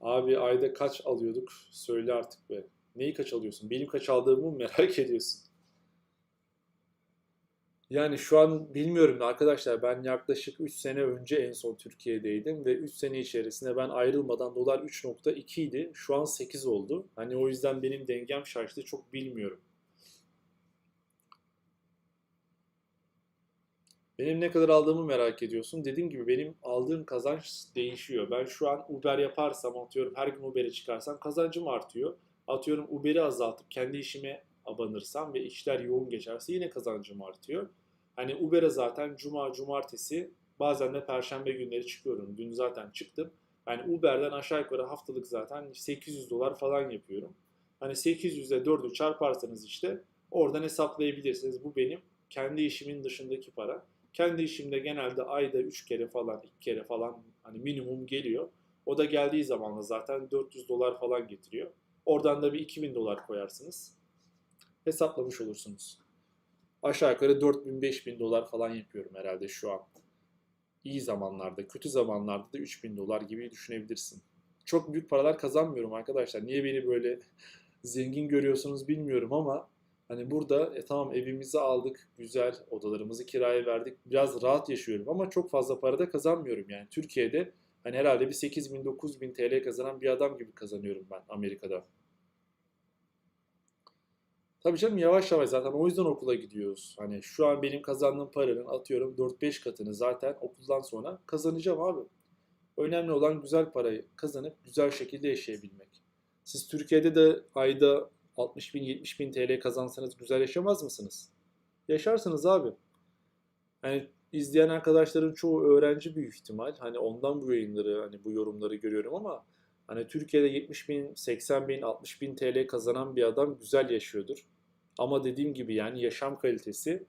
Abi ayda kaç alıyorduk? Söyle artık be. Neyi kaç alıyorsun? Benim kaç aldığımı mı merak ediyorsun? Yani şu an bilmiyorum da arkadaşlar ben yaklaşık 3 sene önce en son Türkiye'deydim ve 3 sene içerisinde ben ayrılmadan dolar 3.2 idi. Şu an 8 oldu. Hani o yüzden benim dengem şaştı çok bilmiyorum. Benim ne kadar aldığımı merak ediyorsun. Dediğim gibi benim aldığım kazanç değişiyor. Ben şu an Uber yaparsam atıyorum her gün Uber'e çıkarsam kazancım artıyor. Atıyorum Uber'i azaltıp kendi işime abanırsam ve işler yoğun geçerse yine kazancım artıyor. Hani Uber'e zaten cuma, cumartesi bazen de perşembe günleri çıkıyorum. Dün zaten çıktım. Yani Uber'den aşağı yukarı haftalık zaten 800 dolar falan yapıyorum. Hani 800'e 4'ü çarparsanız işte oradan hesaplayabilirsiniz. Bu benim kendi işimin dışındaki para. Kendi işimde genelde ayda 3 kere falan, 2 kere falan hani minimum geliyor. O da geldiği zaman da zaten 400 dolar falan getiriyor. Oradan da bir 2000 dolar koyarsınız. Hesaplamış olursunuz. Aşağı yukarı 4000-5000 dolar falan yapıyorum herhalde şu an. İyi zamanlarda, kötü zamanlarda da 3000 dolar gibi düşünebilirsin. Çok büyük paralar kazanmıyorum arkadaşlar. Niye beni böyle zengin görüyorsunuz bilmiyorum ama hani burada e, tamam evimizi aldık, güzel odalarımızı kiraya verdik. Biraz rahat yaşıyorum ama çok fazla para da kazanmıyorum yani. Türkiye'de hani herhalde bir 8000 9000 TL kazanan bir adam gibi kazanıyorum ben Amerika'da. Tabii canım yavaş yavaş zaten o yüzden okula gidiyoruz. Hani şu an benim kazandığım paranın atıyorum 4-5 katını zaten okuldan sonra kazanacağım abi. Önemli olan güzel parayı kazanıp güzel şekilde yaşayabilmek. Siz Türkiye'de de ayda 60 bin 70 bin TL kazansanız güzel yaşamaz mısınız? Yaşarsınız abi. Hani izleyen arkadaşların çoğu öğrenci büyük ihtimal. Hani ondan bu yayınları, hani bu yorumları görüyorum ama hani Türkiye'de 70 bin, 80 bin, 60 bin TL kazanan bir adam güzel yaşıyordur. Ama dediğim gibi yani yaşam kalitesi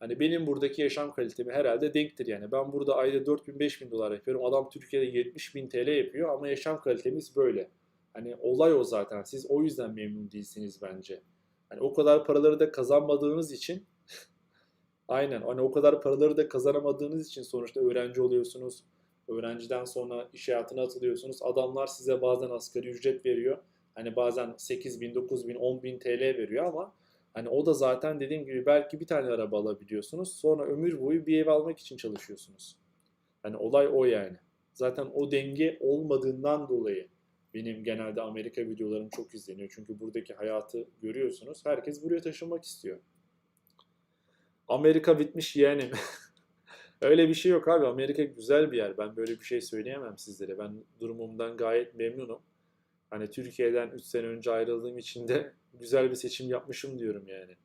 hani benim buradaki yaşam kalitemi herhalde denktir yani. Ben burada ayda 4 bin 5 bin dolar yapıyorum. Adam Türkiye'de 70 bin TL yapıyor ama yaşam kalitemiz böyle. Hani olay o zaten. Siz o yüzden memnun değilsiniz bence. Hani o kadar paraları da kazanmadığınız için aynen hani o kadar paraları da kazanamadığınız için sonuçta öğrenci oluyorsunuz. Öğrenciden sonra iş hayatına atılıyorsunuz. Adamlar size bazen asgari ücret veriyor. Hani bazen 8 bin, 9 bin, 10 bin TL veriyor ama hani o da zaten dediğim gibi belki bir tane araba alabiliyorsunuz. Sonra ömür boyu bir ev almak için çalışıyorsunuz. Hani olay o yani. Zaten o denge olmadığından dolayı benim genelde Amerika videolarım çok izleniyor. Çünkü buradaki hayatı görüyorsunuz. Herkes buraya taşınmak istiyor. Amerika bitmiş yeğenim. Öyle bir şey yok abi. Amerika güzel bir yer. Ben böyle bir şey söyleyemem sizlere. Ben durumumdan gayet memnunum. Hani Türkiye'den 3 sene önce ayrıldığım için de güzel bir seçim yapmışım diyorum yani.